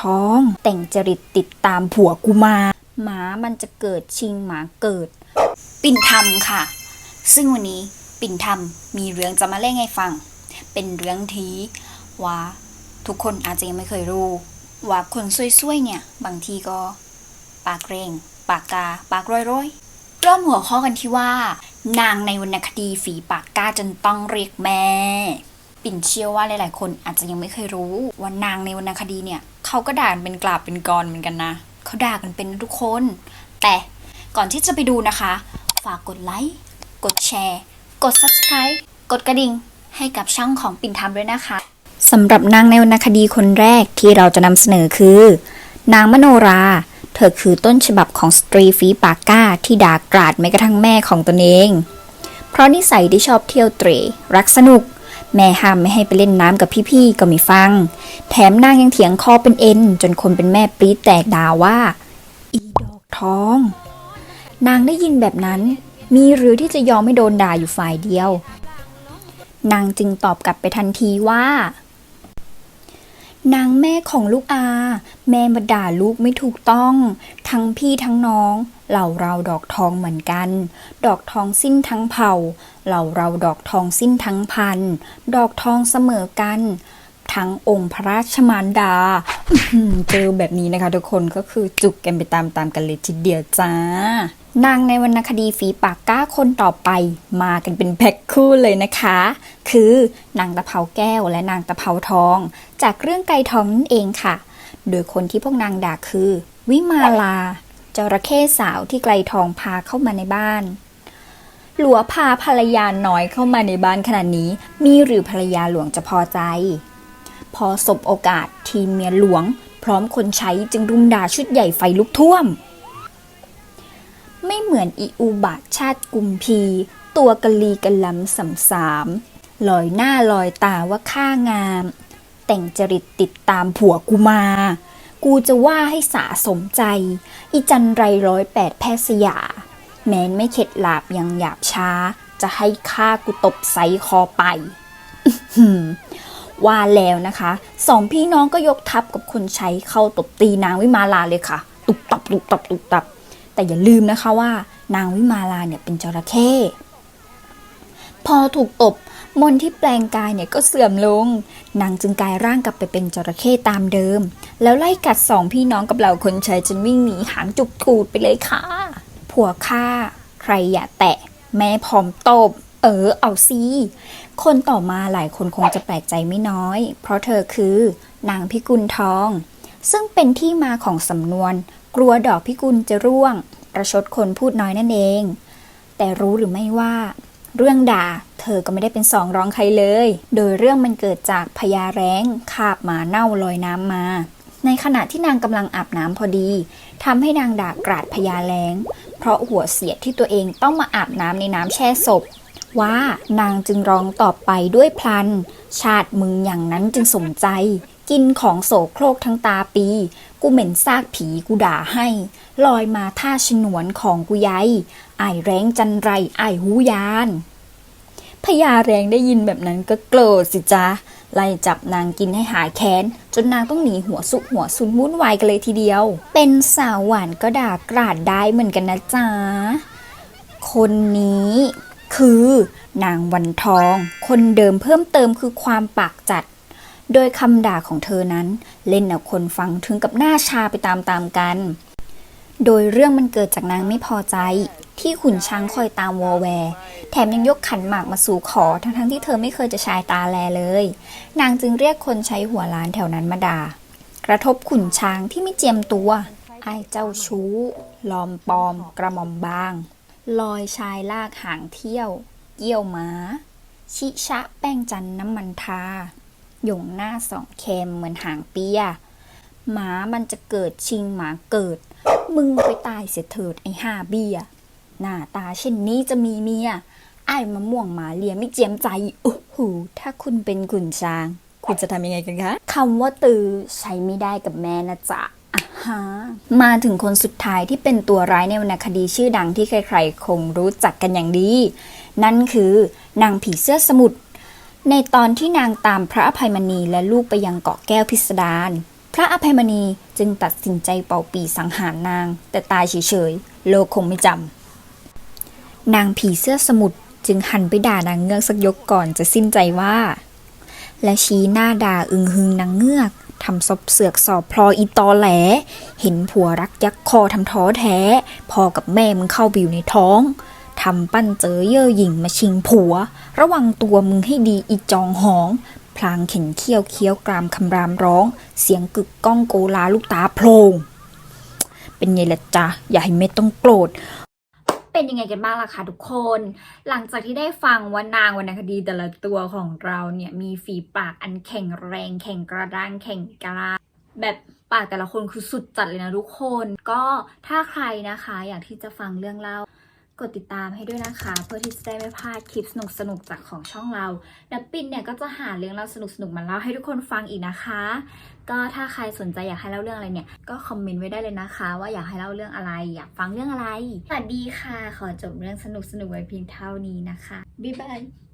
ท้อง แต่งจริตติดตามผัวกูมา หมามันจะเกิดชิงหมาเกิด ปิ่นธรรมค่ะ ซึ่งวันนี้ปิ่นธรรมมีเรื่องจะมาเล่าให้ฟัง เป็นเรื่องที่ว่าทุกคนอาจจะยังไม่เคยรู้ ว่าคนซวยๆเนี่ย บางทีก็ ปากเร่ง ปากกา ปากร้อยๆเริ่มหัวข้อกันที่ว่า นางในวรรณคดีฝีปากกล้าจนต้องเรียกแม่ ปิ่นเชื่อว่าหลายๆ คนอาจจะยังไม่เคยรู้ว่านางในวรรณคดีเนี่ย เขาก็ด่ากันเป็นกลาบเป็นกรเหมือนกันนะเขาด่ากันเป็นทุกคน แต่ก่อนที่จะไปดูนะคะ ฝากกดไลค์กดแชร์ กด subscribe กดกระดิ่ง ให้กับช่องของปิ่นทำด้วยนะคะสำหรับนางในวรรณคดีคนแรกที่เราจะนำเสนอคือ นางมโนรา เธอคือต้นฉบับของสตรีฝีปากก้าที่ด่ากราดแม้กระทั่งแม่ของตนเอง เพราะนิสัยที่ชอบเที่ยวเตรรักสนุก แม่ห้ามไม่ให้ไปเล่นน้ำกับพี่ๆก็ไม่ฟัง แถมนางยังเถียงคอเป็นเอ็น จนคนเป็นแม่ปรี๊ดแตกด่าว่า อีดอกทอง นางได้ยินแบบนั้น มีหรือที่จะยอมไม่โดนด่าอยู่ฝ่ายเดียว นางจึงตอบกลับไปทันทีว่า นางแม่ของลูกอา แม่มาด่าลูกไม่ถูกต้อง ทั้งพี่ทั้งน้อง เหล่าเราดอกทองเหมือนกัน ดอกทองสิ้นทั้งเผ่า เหล่าเราดอกทองสิ้นทั้งพัน ดอกทองเสมอกัน ทั้งองค์พระราชมารดาเจอแบบนี้นะคะทุกคนก็คือจุกกันไปตามๆกันเลยทีเดียวจ้า นางในวรรณคดีฝีปากกล้าคนต่อไปมากันเป็นแพ็คคู่เลยนะคะ คือนางตะเภาแก้วและนางตะเภาทอง จากเรื่องไก่ทองนั่นเองค่ะ โดยคนที่พวกนางด่าคือ วิมาลาจระเข้สาวที่ไกลทองพาเข้ามาในบ้าน หลัวพาภรรยาน้อยเข้ามาในบ้านขนาดนี้ มีหรือภรรยาหลวงจะพอใจ พอสบโอกาสทีมเมียหลวง พร้อมคนใช้จึงรุมด่าชุดใหญ่ไฟลุกท่วม ไม่เหมือนอีอูบาทชาติกุมพี ตัวกะลีกะลำสำสามลอยหน้าลอยตาว่าข้างาม แต่งจริตติดตามผัวกูมา กูจะว่าให้สาสมใจ อีจันไรร้อยแปดแพทย์สยา แม้นไม่เข็ดหลาบยังหยาบช้า จะให้ฆ่ากูตบไซคอไปว่าแล้วนะคะ สองพี่น้องก็ยกทัพกับคนใช้เข้าตบตีนางวิมาลาเลยค่ะ ตุบตับตุบตับตุบตับ แต่อย่าลืมนะคะว่านางวิมาลาเนี่ยเป็นจระเข้พอถูกตบมนที่แปลงกายเนี่ยก็เสื่อมลง นางจึงกลายร่างกลับไปเป็นจระเข้ตามเดิม แล้วไล่กัดสองพี่น้องกับเหล่าคนใช้จนวิ่งหนีหางจุกถูดไปเลยค่ะ ผัวฆ่าใครอย่าแตะ แม่พร้อมตบ เออเอาซีคนต่อมาหลายคนคงจะแปลกใจไม่น้อย เพราะเธอคือนางพิกุลทอง ซึ่งเป็นที่มาของสำนวน กลัวดอกพิกุลจะร่วง ประชดคนพูดน้อยนั่นเอง แต่รู้หรือไม่ว่า เรื่องด่าเธอก็ไม่ได้เป็นสองร้องใครเลย โดยเรื่องมันเกิดจากพญาแร้งคาบหมาเน่าลอยน้ำมา ในขณะที่นางกำลังอาบน้ำพอดีทำให้นางด่ากราดพญาแร้ง เพราะหัวเสียที่ตัวเองต้องมาอาบน้ำในน้ำแช่ศพว่านางจึงร้องตอบไปด้วยพลัน ชาติมึงอย่างนั้นจึงสมใจ กินของโสโครกทั้งตาปี กูเหม็นซากผีกูด่าให้ ลอยมาท่าฉนวนของกูยัยไอแรงจันไรไอหูยานพญาแรงได้ยินแบบนั้นก็โกรธสิจ๊ะไล่จับนางกินให้หายแค้น จนนางต้องหนีหัวสุกหัวซุนวุ่นวายกันเลยทีเดียว เป็นสาวหวานก็ด่ากราดได้เหมือนกันนะจ๊ะคนนี้คือนางวันทอง คนเดิมเพิ่มเติมคือความปากจัด โดยคำด่าของเธอนั้น เล่นเอาคนฟังถึงกับหน้าชาไปตามๆกัน โดยเรื่องมันเกิดจากนางไม่พอใจ ที่ขุนช้างคอยตามวอแวร์ แถมยังยกขันหมากมาสู่ขอทั้งๆที่เธอไม่เคยจะชายตาแลเลย นางจึงเรียกคนใช้หัวล้านแถวนั้นมาด่า กระทบขุนช้างที่ไม่เจียมตัวไอ้เจ้าชู้ ลอมปลอม กระหม่อมบาง ลอยชายลากหางเที่ยว เกี่ยวม้าชิชะแป้งจันน้ำมันทา หยงหน้าสองแคมเหมือนหางเปียหมามันจะเกิดชิงหมาเกิด มึงไปตายเสียเถิดไอ้ห้าเบี้ย หน้าตาเช่นนี้จะมีเมียไอ้มะม่วงหมาเลียไม่เจียมใจโอ้โหถ้าคุณเป็นขุนช้าง คุณจะทำยังไงกันคะคำว่าตือใช้ไม่ได้กับแม่นะจ๊ะอะฮะมาถึงคนสุดท้ายที่เป็นตัวร้ายในวรรณคดีชื่อดังที่ใครๆ คงรู้จักกันอย่างดี นั่นคือนางผีเสื้อสมุทร ในตอนที่นางตามพระอภัยมณีและลูกไปยังเกาะแก้วพิสดารพระอภัยมณีจึงตัดสินใจเป่าปีสังหารนาง แต่ตายเฉยๆโลกคงไม่จำนางผีเสื้อสมุทรจึงหันไปด่านางเงือกสักยกก่อนจะสิ้นใจว่า และชี้หน้าด่าอึงหึงนางเงือกทำซบเสือกสอบพลออีตอแหล เห็นผัวรักยักคอทำท้อแท้ พอกับแม่มึงเข้าไปอยู่ในท้อง ทำปั้นเจอเย่อหยิ่งมาชิงผัว ระวังตัวมึงให้ดีอีจองหอง พลางเข็นเขี้ยวเคี้ยวกรามคำรามร้อง เสียงกึกก้องโกลาลูกตาโพลงเป็นไงล่ะจ๊ะ อย่าให้เม็ดต้องโกรธเป็นยังไงกันบ้างล่ะคะทุกคน หลังจากที่ได้ฟังว่านางวรรณคดีแต่ละตัวของเราเนี่ยมีฝีปากอันแข็งแรง แข็งกระด้างแข็งกล้าแบบปากแต่ละคนคือสุดจัดเลยนะทุกคน ก็ถ้าใครนะคะ อยากที่จะฟังเรื่องเล่า กดติดตามให้ด้วยนะคะ เพื่อที่จะได้ไม่พลาดคลิปสนุกสนุกจากของช่องเราดับปินเนี่ยก็จะหาเรื่องเราสนุกสนุกมาเล่าให้ทุกคนฟังอีกนะคะ ก็ถ้าใครสนใจอยากให้เล่าเรื่องอะไรเนี่ย ก็คอมเมนต์ไว้ได้เลยนะคะ ว่าอยากให้เล่าเรื่องอะไร อยากฟังเรื่องอะไรสวัสดีค่ะ ขอจบเรื่องสนุกสนุกไว้เพียงเท่านี้นะคะบ๊ายบาย